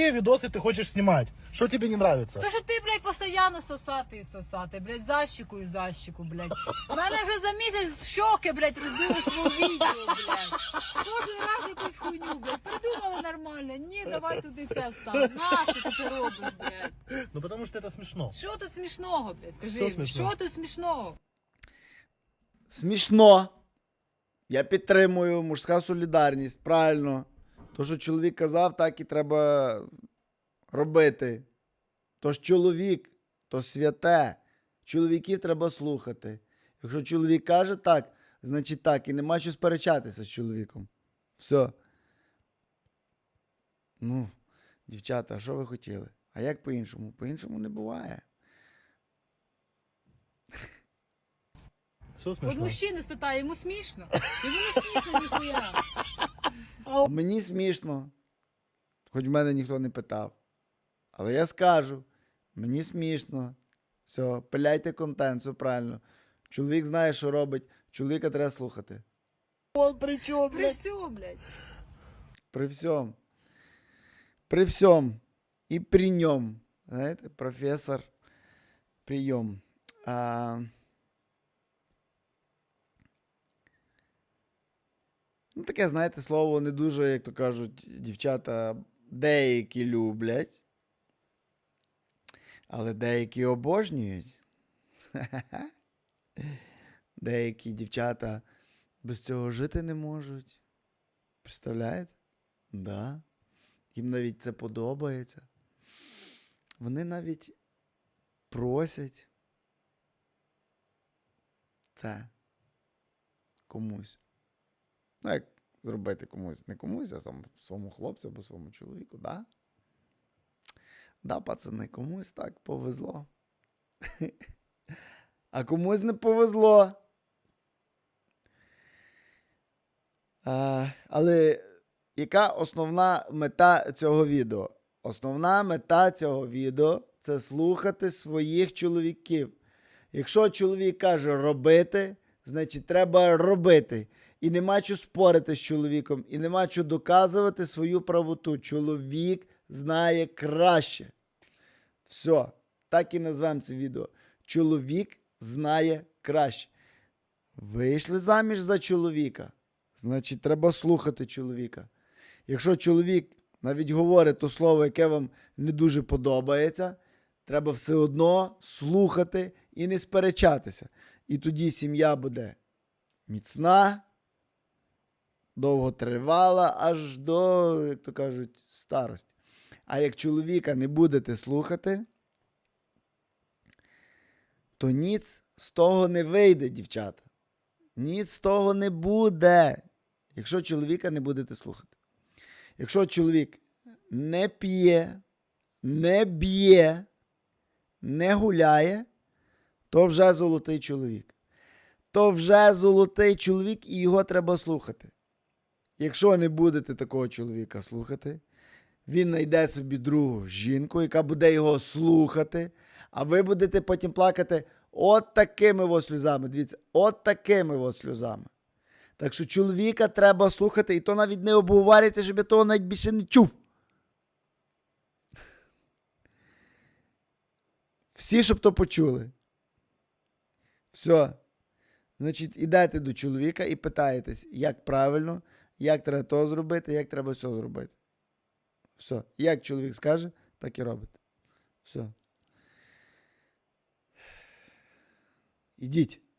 Какие видосы ты хочешь снимать? Что тебе не нравится? То, що ти, блядь, постійно сосати і сосати, блядь, защіку і защіку, блядь. У мене вже за місяць щоки, блядь, роздили свого відео, блядь. Кожен раз якусь хуйню, блядь. Придумали нормально. Ні, давай туди це встав. Нащо ти це робиш, блядь? Ну потому что это смешно. Що тут смішного, блядь? Скажи, Що мені, смішного? що тут смішного? Смішно. Я підтримую мужська солідарність, правильно. То, що чоловік казав, так і треба робити. Тож чоловік, то святе. Чоловіків треба слухати. Якщо чоловік каже так, значить так, і нема що сперечатися з чоловіком. Все. Ну, дівчата, а що ви хотіли? А як по-іншому? По-іншому не буває. Все От мужчини спитає, йому смішно. Йому не смішно ніхуя. А Мені смішно. Хоч в мене ніхто не питав. Але я скажу: мені смішно. Все, пиляйте контент, все правильно. Чоловік знає, що робить. Чоловіка треба слухати. Он при чем, При всьому, блядь. При всьому. При всьому. І при ньому. Знаєте, професор прийом. А... Ну, таке, знаєте, слово не дуже, як то кажуть, дівчата деякі люблять. Але деякі обожнюють. Деякі дівчата без цього жити не можуть. Представляєте? Да. Їм навіть це подобається. Вони навіть просять це комусь. Ну, як зробити комусь, не комусь, а сам, своєму хлопцю або своєму чоловіку, да? Да, пацани, комусь так повезло. А комусь не повезло. А, але яка основна мета цього відео? Основна мета цього відео це слухати своїх чоловіків. Якщо чоловік каже робити, значить треба робити. І нема що спорити з чоловіком, і нема що доказувати свою правоту. Чоловік знає краще. Все, так і назвемо це відео. Чоловік знає краще. Вийшли заміж за чоловіка. Значить, треба слухати чоловіка. Якщо чоловік навіть говорить то слово, яке вам не дуже подобається, треба все одно слухати і не сперечатися. І тоді сім'я буде міцна, довготривала, аж до, як то кажуть, старості. А як чоловіка не будете слухати, то ніц з того не вийде, дівчата. Ніц з того не буде, якщо чоловіка не будете слухати. Якщо чоловік не п'є, не б'є, не гуляє, то вже золотий чоловік. То вже золотий чоловік, і його треба слухати. Якщо не будете такого чоловіка слухати, він знайде собі другу жінку, яка буде його слухати, а ви будете потім плакати от такими от сльозами. Дивіться, от такими от сльозами. Так що чоловіка треба слухати, і то навіть не обговорюється, щоб я того навіть більше не чув. Всі, щоб то почули. Все. Значить, ідете до чоловіка і питаєтесь, як правильно, як треба то зробити, як треба все зробити. Все. Як чоловік скаже, так і робить. Все. Ідіть.